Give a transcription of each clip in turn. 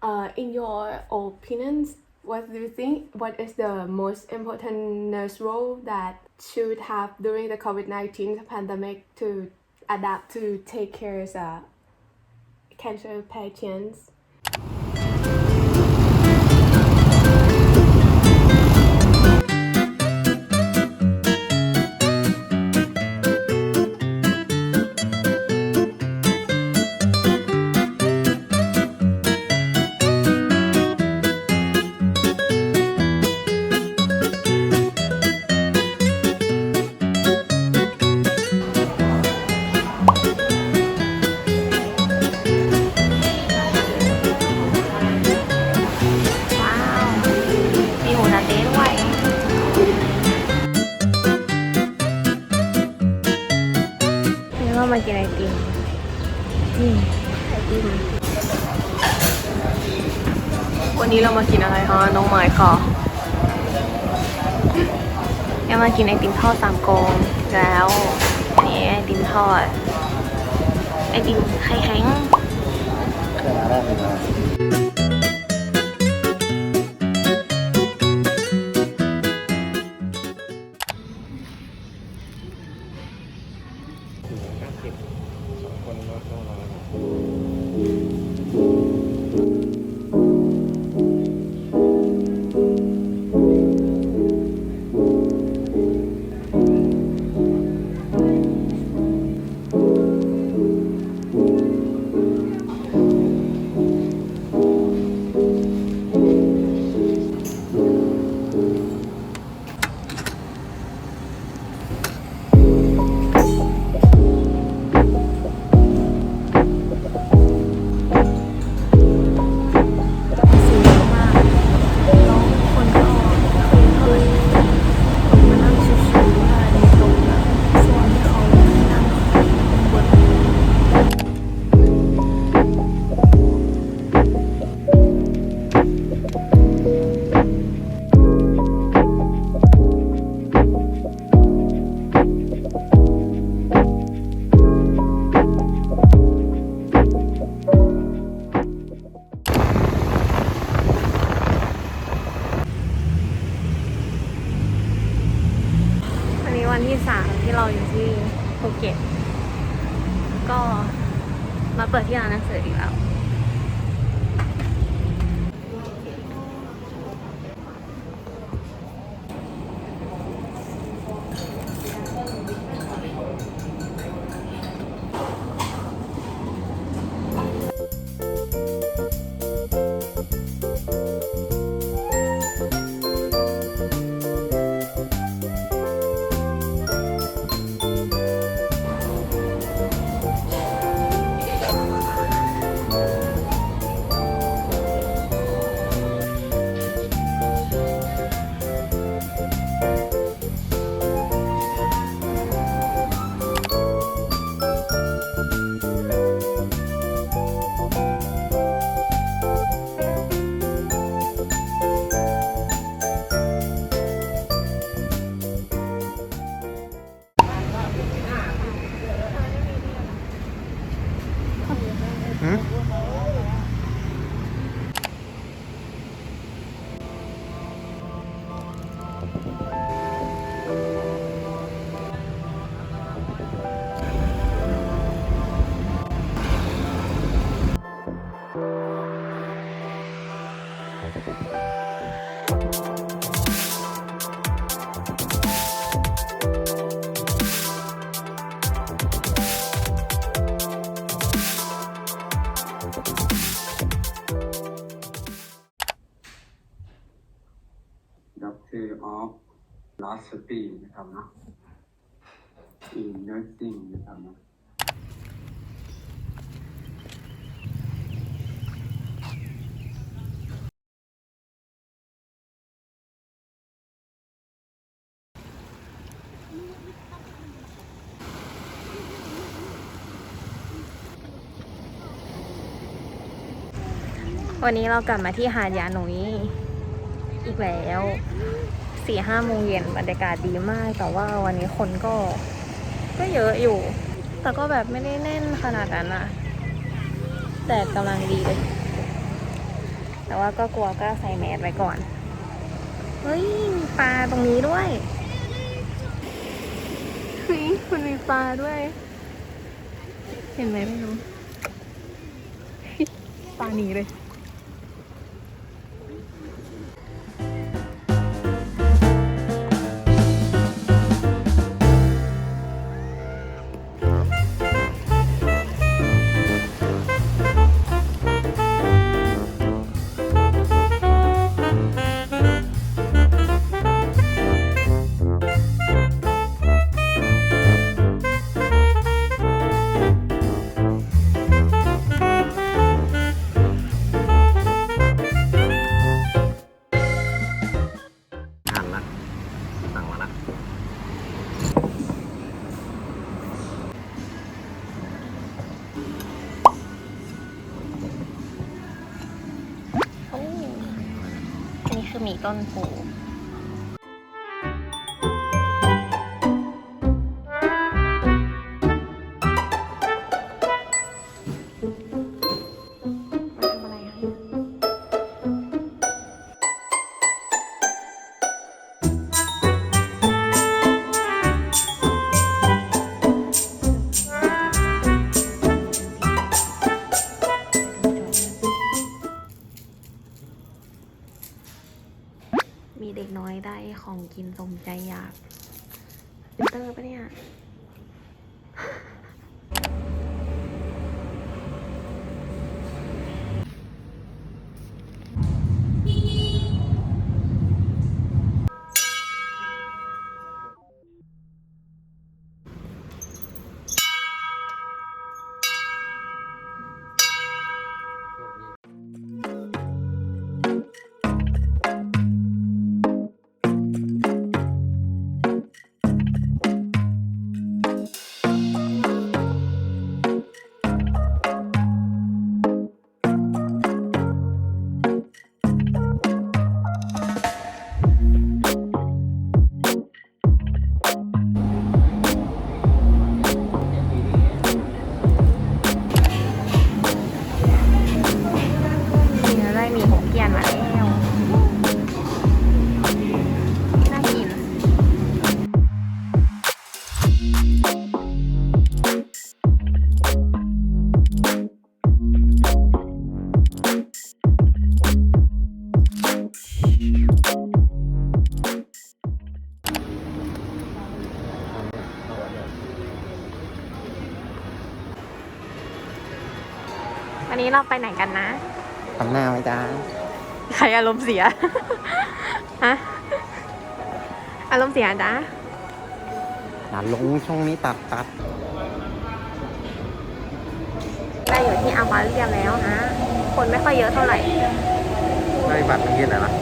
Uh, in your opinions, what do you think? What is the most important nurse role that should have during the COVID nineteen pandemic to adapt to take care of uh, cancer patients? ยังมากินไอติมทอดสามโกงแล้วอันนี้ไอติมทอดไอติมไข่แข็ง อีเนอร์ซิ่งนะครับวันนี้เรากลับมาที่หาดยาหนุยอีกแล้วสี่ห้าโมงเย็นบรรยากาศดีมาก แต่ว่าวันนี้คนก็ ก็เยอะอยู่ แต่ก็แบบไม่ได้แน่นขนาดนั้นอะแต่กำลังดีเลย แต่ว่าก็กลัวก็ใส่แมสไว้ก่อน เฮ้ยมีปลาตรงนี้ด้วยเฮ้ยมันมีปลาด้วย เห็นไหมไม่รู้ปลาหนีเลย นี้คื ม ยนมาแล้วน่ากิน วันนี้เราไปไหนกันนะ ทำหน้าไหมจ๊ะ ใครอารมณ์เสีย ฮะ อารมณ์เสียจ้ะอย่าลงช่องนี้ตัดตัดได้อยู่ที่อาวาเรียมแล้วนะ คนไม่ค่อยเยอะเท่าไหร่ ได้บัตรมันยืนอะไรล่ะ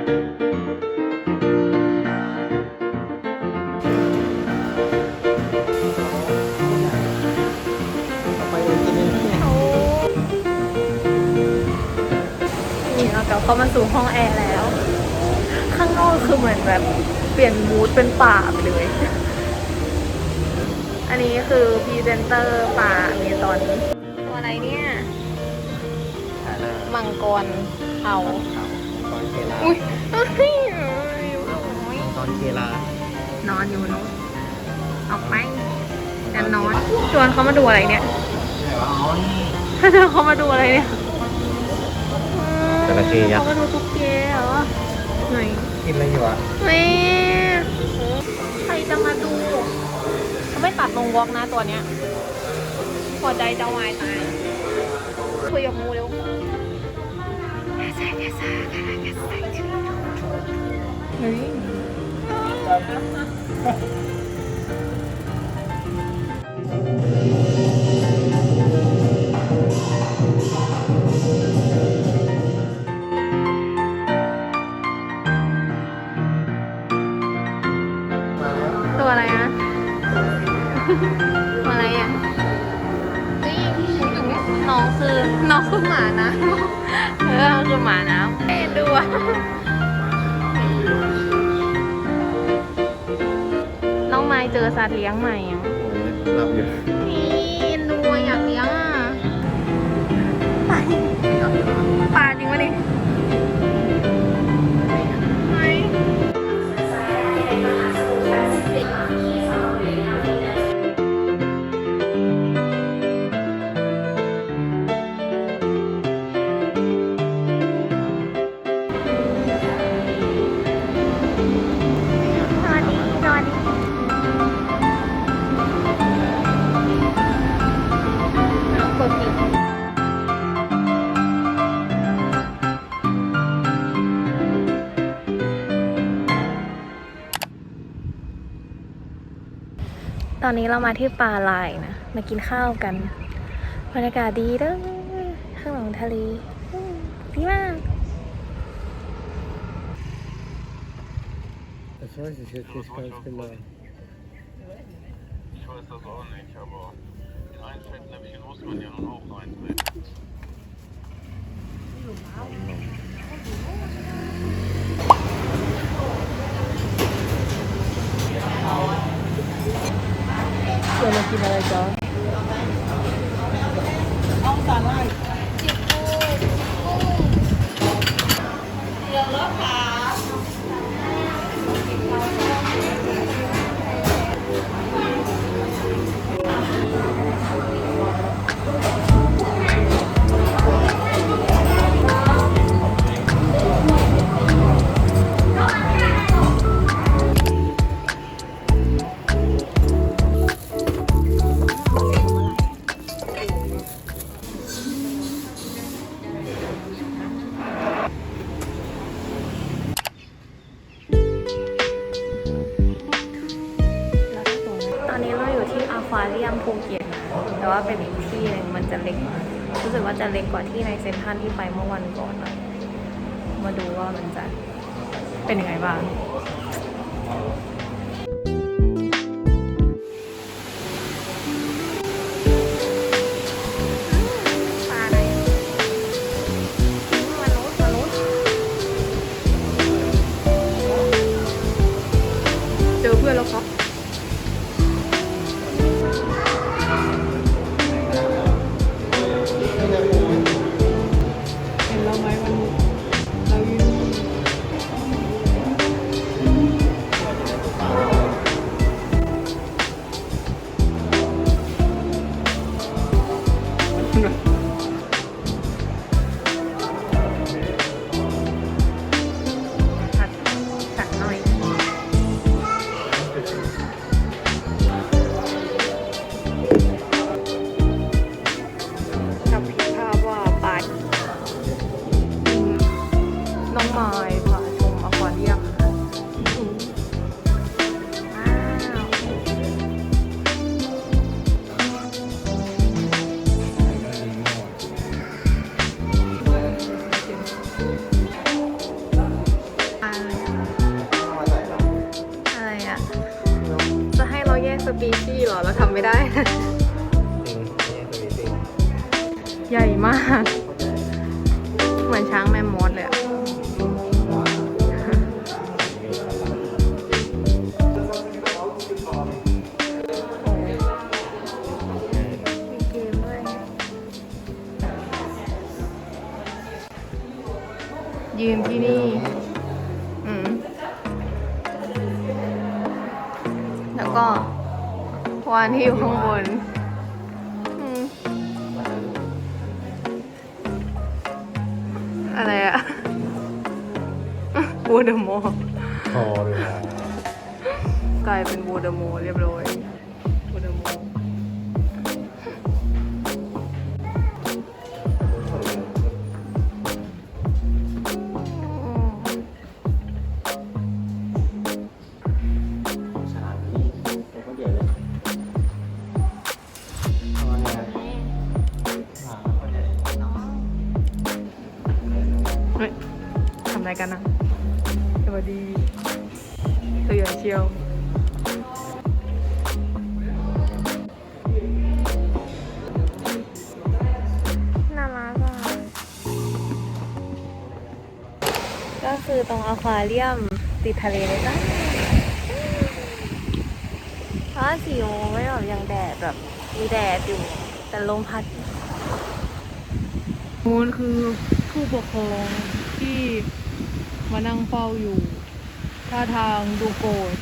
นนี่นี่เรากลับเข้ามาสู่ห้องแอร์แล้ว ข้างนอกคือเหมือนแบบเปลี่ยนมูดเป็นป่าไปเลย อันนี้คือพรีเซนเตอร์ป่าเมซอนตัวอะไรเนี่ยถ่ายหน้ามังกรเทาตอนเกลาอุ้ยเอ้ย ตอนเกลานอนอยู่นู้นออกไปมแอนนอตชวนเขามาดูอะไรเนี่ยชวนเขามาดูอะไรเนี่ยจระเข้ยักเขาษ์มาดูตุ๊กแกเหรอไหนกินอะไรอยู่อะแม่ใครจะมาดูเขาไม่ตัดลงวอล์กนะตัวเนี้ยพอใจจะวายตายคุยกับงูเร็วเฮ้ย ตัว เจอสัตว์เลี้ยงใหม่ยัง หลับอยู่ ตอนนี้เรามาที่ปลาลายนะ มากินข้าวกันบรรยากาศดีเด้อข้างหลังทะเลดีมาก Das weiß ich jetzt nicht ganz genau. Ich weiß das auch nicht, aber in ein Fettnäpfchen muss man ja nun auch reintreten. ชวนมากินอะ มภูเก็ตแต่ว่าเป็นอีกที่หนึ่งมันจะเล็กรู้สึกว่าจะเล็กกว่าที่ในเซนทรัลที่ไปเมื่อวันก่อนน่อยมาดูว่ามันจะเป็นยังไงบ้าง เรียบร้อย คือตรงอควาเรียมติดทะเลเลยจ้ะเพราะว่าสี่โมไม่แบบยังแดดแบบมีแดดอยู่ แต่ลมพัดมูนคือผู้ปกครองที่มานั่งเฝ้าอยู่ท่าทางดูโกรธ